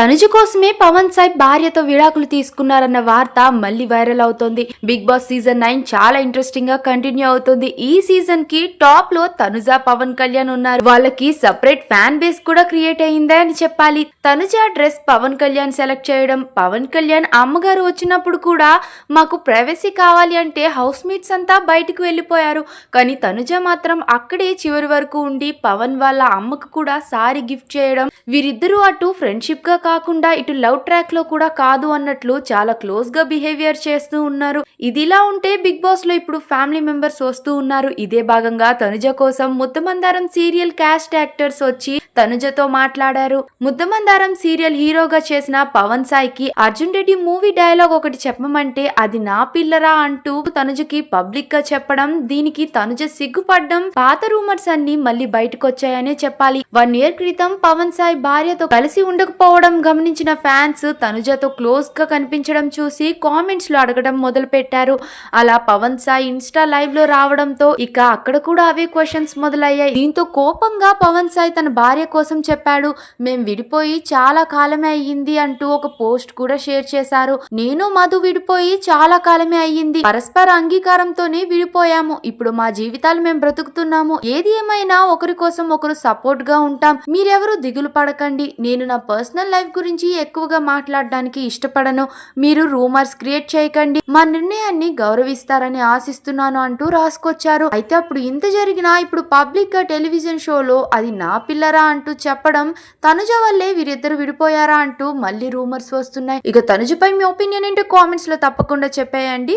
తనుజ కోసమే పవన్ సాయి భార్యతో విడాకులు తీసుకున్నారన్న వార్త మళ్ళీ వైరల్ అవుతోంది. బిగ్ బాస్ సీజన్ నైన్ చాలా ఇంట్రెస్టింగ్గా కంటిన్యూ అవుతుంది. ఈ సీజన్కి టాప్లో తనుజ పవన్ కళ్యాణ్ ఉన్నారు. వాళ్ళకి సపరేట్ ఫ్యాన్ బేస్ కూడా క్రియేట్ అయ్యిందే అని చెప్పాలి. తనుజ డ్రెస్ పవన్ కళ్యాణ్ సెలెక్ట్ చేయడం పవన్ కళ్యాణ్ అమ్మగారు వచ్చినప్పుడు కూడా మాకు ప్రైవసీ కావాలి అంటే హౌస్ మేట్స్ అంతా బయటకు వెళ్ళిపోయారు. కానీ తనుజ మాత్రం అక్కడే చివరి వరకు ఉండి పవన్ వాళ్ళ అమ్మకు కూడా సారీ గిఫ్ట్ చేయడం వీరిద్దరూ అటు ఫ్రెండ్షిప్గా కాకుండా ఇటు లవ్ ట్రాక్లో కూడా కాదు అన్నట్లు చాలా క్లోజ్గా బిహేవియర్ చేస్తూ ఉన్నారు. ఇదిలా ఉంటే బిగ్ బాస్లో ఇప్పుడు ఫ్యామిలీ మెంబర్స్ వస్తూ ఉన్నారు. ఇదే భాగంగా తనుజ కోసం ముద్దమందారం సీరియల్ క్యాస్ట్ యాక్టర్స్ వచ్చి తనుజతో మాట్లాడారు. ముద్దమందారం సీరియల్ హీరోగా చేసిన పవన్ సాయికి అర్జున్ రెడ్డి మూవీ డైలాగ్ ఒకటి చెప్పమంటే అది నా పిల్లరా అంటూ తనుజకి పబ్లిక్గా చెప్పడం దీనికి తనుజ సిగ్గుపడ్డం పాత రూమర్స్ అన్ని మళ్ళీ బయటకొచ్చాయనే చెప్పాలి. వన్ ఇయర్ క్రితం పవన్ సాయి భార్యతో కలిసి ఉండకపోవడం గమనించిన ఫ్యాన్స్ తనుజతో క్లోజ్గా కనిపించడం చూసి కామెంట్స్లో అడగడం మొదలు పెట్టారు అలా పవన్ సాయి ఇన్స్టా లైవ్లో రావడంతో ఇక అక్కడ కూడా అవే క్వశ్చన్స్ మొదలయ్యాయి. దీంతో కోపంగా పవన్ సాయి తన భార్య కోసం చెప్పాడు మేం విడిపోయి చాలా కాలమే అయ్యింది అంటూ ఒక పోస్ట్ కూడా షేర్ చేశారు. నేను మధు విడిపోయి చాలా కాలమే అయ్యింది. పరస్పర అంగీకారంతోనే విడిపోయాము. ఇప్పుడు మా జీవితాలు మేము బ్రతుకుతున్నాము. ఏది ఏమైనా ఒకరి కోసం ఒకరు సపోర్ట్గా ఉంటాం. మీరెవరు దిగులు పడకండి. నేను నా పర్సనల్ లైఫ్ గురించి ఎక్కువగా మాట్లాడడానికి ఇష్టపడను. మీరు రూమర్స్ క్రియేట్ చేయకండి. మా నిర్ణయాన్ని గౌరవిస్తారని ఆశిస్తున్నాను అంటూ రాసుకొచ్చారు. అయితే అప్పుడు ఇంత జరిగినా ఇప్పుడు పబ్లిక్గా టెలివిజన్ షోలో అది నా పిల్లరా అంటూ చెప్పడం తనుజ వల్లే వీరిద్దరు విడిపోయారా అంటూ మళ్ళీ రూమర్స్ వస్తున్నాయి. ఇక తనుజపై మీ ఒపీనియన్ ఏంటో కామెంట్స్లో తప్పకుండా చెప్పేయండి.